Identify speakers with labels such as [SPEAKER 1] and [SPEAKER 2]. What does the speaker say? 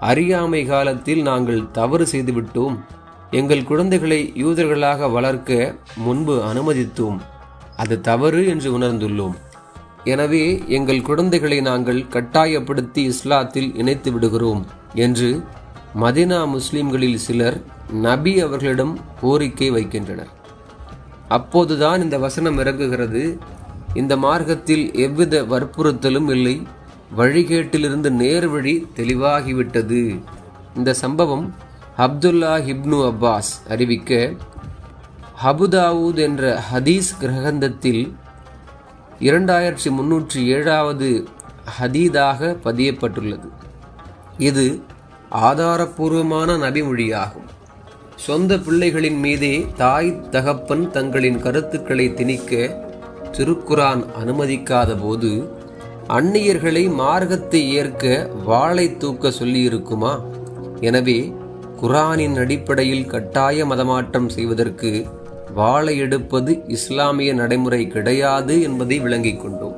[SPEAKER 1] அறியாமை காலத்தில் நாங்கள் தவறு செய்துவிட்டோம். எங்கள் குழந்தைகளை யூதர்களாக வளர்க்க முன்பு அனுமதித்தோம். அது தவறு என்று உணர்ந்துள்ளோம். எனவே எங்கள் குழந்தைகளை நாங்கள் கட்டாயப்படுத்தி இஸ்லாத்தில் இணைத்து விடுகிறோம் என்று மதினா முஸ்லிம்களில் சிலர் நபி அவர்களிடம் கோரிக்கை வைக்கின்றனர். அப்போதுதான் இந்த வசனம் இறங்குகிறது. இந்த மார்க்கத்தில் எவ்வித வற்புறுத்தலும் இல்லை. வழிகேட்டிலிருந்து நேர்வழி தெளிவாகிவிட்டது. இந்த சம்பவம் அப்துல்லா ஹிப்னு அப்பாஸ் அறிவிக்க ஹபுதாவூத் என்ற ஹதீஸ் கிரகந்தத்தில் இரண்டாயிரத்தி முன்னூற்றி ஏழாவது ஹதீதாக பதியப்பட்டுள்ளது. இது ஆதாரபூர்வமான நபிமொழியாகும். சொந்த பிள்ளைகளின் மீதே தாய் தகப்பன் தங்களின் கருத்துக்களை திணிக்க திருக்குரான் அனுமதிக்காத போது அந்நியர்களை மார்க்கத்தை ஏற்க வாளை தூக்க சொல்லியிருக்குமா? எனவே குரானின் அடிப்படையில் கட்டாய மதமாற்றம் செய்வதற்கு வாளை எடுப்பது இஸ்லாமிய நடைமுறை கிடையாது என்பதை விளங்கிக் கொண்டோம்.